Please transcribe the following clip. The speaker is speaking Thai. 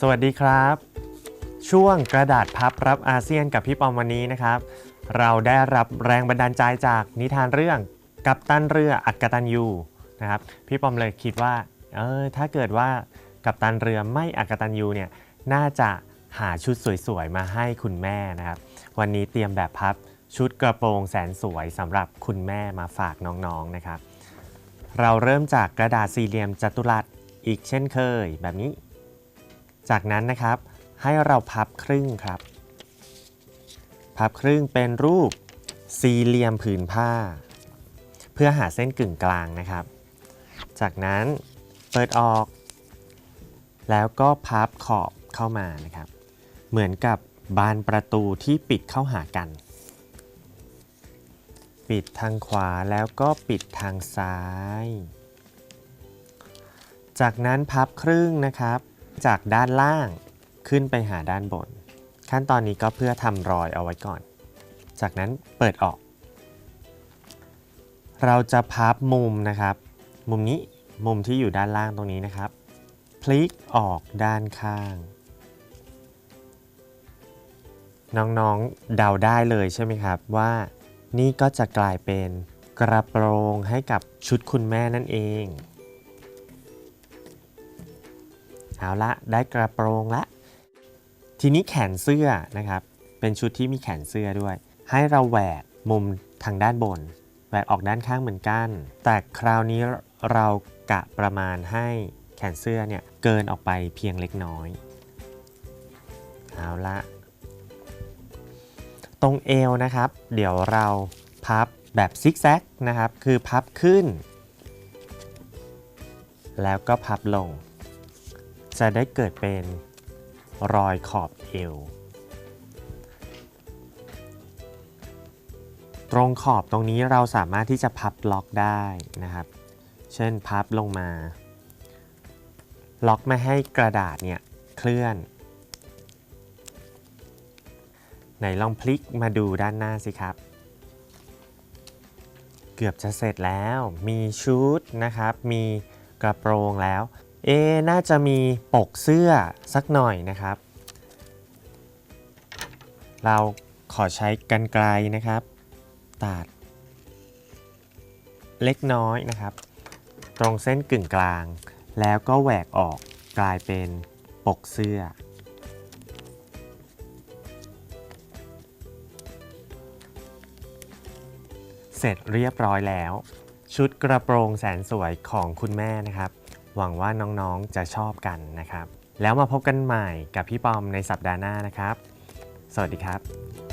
สวัสดีครับ ช่วงกระดาษพับรับอาเซียนกับพี่ปอมวันนี้นะครับ เราได้รับแรงบันดาลใจจากนิทานเรื่องกัปตันเรืออักตันยูนะครับพี่ปอมเลยคิดว่าเออถ้าเกิดว่ากัปตันเรือไม่อักตันยูเนี่ยน่าจะหาชุดสวยๆมาให้คุณแม่นะครับ วันนี้เตรียมแบบพับชุดกระโปรงแสนสวยสำหรับคุณแม่มาฝากน้องๆนะครับ เราเริ่มจากกระดาษสี่เหลี่ยมจัตุรัสอีกเช่นเคยแบบนี้ จากนั้นนะครับ ให้เราพับครึ่งครับ พับครึ่งเป็นรูปสี่เหลี่ยมผืนผ้า เพื่อหาเส้นกึ่งกลางนะครับ จากนั้นเปิดออก แล้วก็พับขอบเข้ามานะครับ เหมือนกับบานประตูที่ปิดเข้าหากัน ปิดทางขวาแล้วก็ปิดทางซ้าย จากนั้นพับครึ่งนะครับ จากด้านล่างขึ้นไปหาด้านบน ขั้นตอนนี้ก็เพื่อทำรอยเอาไว้ก่อน จากนั้นเปิดออก เราจะพับมุมนะครับ มุมนี้มุมที่อยู่ด้านล่างตรงนี้นะครับ พลิกออกด้านข้าง น้องๆเดาได้เลยใช่ไหมครับว่านี่ก็จะกลายเป็นกระโปรงให้กับชุดคุณแม่นั่นเอง เอาละได้กระโปรงละ ทีนี้แขนเสื้อนะครับ เป็นชุดที่มีแขนเสื้อด้วย ให้เราแหวกมุมทางด้านบน แหวกออกด้านข้างเหมือนกัน แต่คราวนี้เรากะประมาณให้แขนเสื้อเนี่ยเกินออกไปเพียงเล็กน้อย เอาละตรงเอวนะครับ เดี๋ยวเราพับแบบซิกแซกนะครับ คือพับขึ้น แล้วก็พับลง จะได้เกิดเป็นรอยขอบเอว ตรงขอบตรงนี้เราสามารถที่จะพับล็อกได้นะครับ เช่นพับลงมา ล็อกไม่ให้กระดาษเนี่ยเคลื่อน ไหนลองพลิกมาดูด้านหน้าสิครับ เกือบจะเสร็จแล้ว มีชุดนะครับ มีกระโปรงแล้ว เอน่าจะมีปกเสื้อสักหน่อยนะครับ เราขอใช้กันไกลนะครับ ตัด เล็กน้อยนะครับ ตรงเส้นกึ่งกลาง แล้วก็แหวกออกกลายเป็นปกเสื้อ เสร็จเรียบร้อยแล้ว ชุดกระโปรงแสนสวยของคุณแม่นะครับ หวังว่าน้องๆจะชอบกันนะครับ แล้วมาพบกันใหม่กับพี่ปอมในสัปดาห์หน้านะครับ สวัสดีครับ